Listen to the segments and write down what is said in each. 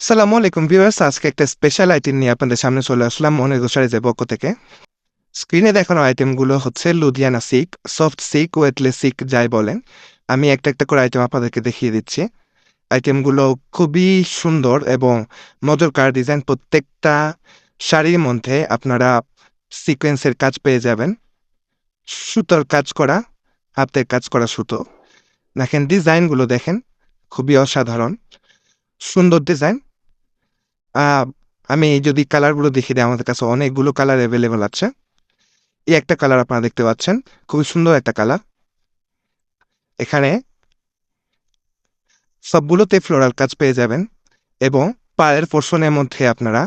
সালামু আলাইকুম ভিউয়ার্স আজকে একটা স্পেশাল আইটেম নিয়ে আপনাদের সামনে চলে আসলাম মনে গোসারিজের পক্ষ থেকে। স্ক্রিনে দেখানো আইটেমগুলো হচ্ছে Ludhiana silk soft silk weightless silk যাই বলেন। আমি একটা একটা করে আইটেম আপনাদেরকে দেখিয়ে দিচ্ছি। আইটেমগুলো খুবই সুন্দর এবং মজরকার ডিজাইন প্রত্যেকটা শাড়ির মধ্যে আপনারা সিকোয়েন্সের কাজ পেয়ে যাবেন। সুতোর কাজ করা, হাতের কাজ করা সুতো। দেখেন ডিজাইনগুলো দেখেন, খুবই অসাধারণ। সুন্দর ডিজাইন আমি যদি কালারগুলো দেখিয়ে দিই, আমাদের কাছে অনেকগুলো কালার অ্যাভেলেবল আছে। এই একটা কালার আপনারা দেখতে পাচ্ছেন, খুবই সুন্দর একটা কালার এখানে সবগুলোতে ফ্লোরাল কাজ পেয়ে যাবেন এবং পায়ের পোর্শনের মধ্যে আপনারা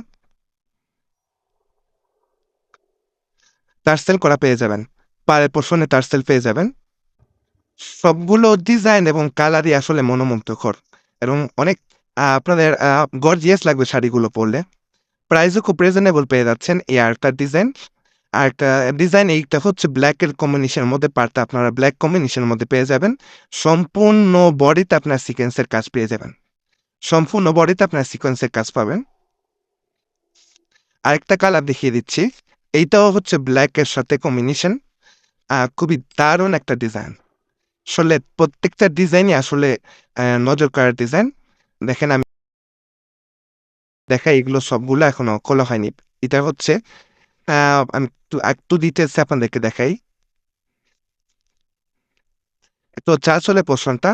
টার্সেল করা পেয়ে যাবেন। পায়ের পোর্শনে টার্সেল পেয়ে যাবেন। সবগুলো ডিজাইন এবং কালারই আসলে মনোমুগ্ধকর এবং অনেক আপনাদের গর্জিয়াস লাগবে শাড়িগুলো পরলে। প্রাইসও খুব রিজনেবল পেয়ে যাচ্ছেন। এই আরেকটা ডিজাইন আর একটা ডিজাইন এইটা হচ্ছে ব্ল্যাকের কম্বিনেশনের মধ্যে পার্টটা আপনারা ব্ল্যাক কম্বিনেশনের মধ্যে পেয়ে যাবেন। সম্পূর্ণ বডিতে আপনার সিকোয়েন্সের কাজ পেয়ে যাবেন। সম্পূর্ণ বডিতে আপনার সিকোয়েন্সের কাজ পাবেন। আরেকটা কালার দেখিয়ে দিচ্ছি। এইটাও হচ্ছে ব্ল্যাকের সাথে কম্বিনেশন খুবই দারুণ একটা ডিজাইন আসলে প্রত্যেকটা ডিজাইনই আসলে নজর করার ডিজাইন দেখেন আমি দেখাই এগুলো সবগুলো এখনও খোলা হয়নি। এটা হচ্ছে আমি একটু একটু ডিটেলসে আপনাদেরকে দেখাই। তো হচ্ছে আসলে পোষণটা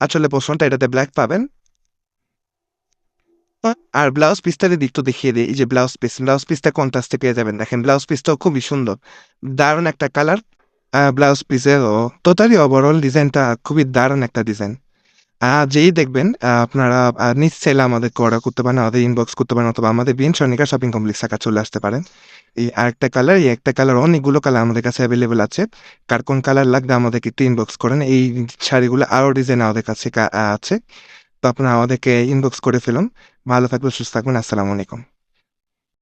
আসলে পোষণটা এটাতে ব্ল্যাক পাবেন। আর ব্লাউজ পিসটা যদি একটু দেখিয়ে দিই, এই যে ব্লাউজ পিস ব্লাউজ পিসটা কন্ট্রাস্টে পেয়ে যাবেন। দেখেন ব্লাউজ পিসটাও খুবই সুন্দর, দারুণ একটা কালার ব্লাউজ পিসের ও টোটালি ওভারঅল ডিজাইনটা খুবই দারুণ একটা ডিজাইন যেই দেখবেন আপনারা নিজ আমাদের অর্ডার করতে পারেন, আমাদের ইনবক্স করতে পারেন, অথবা আমাদের বিন সনিকা শপিং কমপ্লেক্স থাকা চলে আসতে পারেন এই আরেকটা কালার এই একটা কালার অনেকগুলো কালার আমাদের কাছে অ্যাভেলেবেল আছে। কার কোন কালার লাগবে আমাদেরকে একটু ইনবক্স করেন। এই শাড়িগুলো আরও ডিজাইন আমাদের কাছে আছে। তো আপনারা আমাদেরকে ইনবক্স করে ফেলুন। ভালো থাকবেন, সুস্থ থাকবেন। আসসালামু আলাইকুম।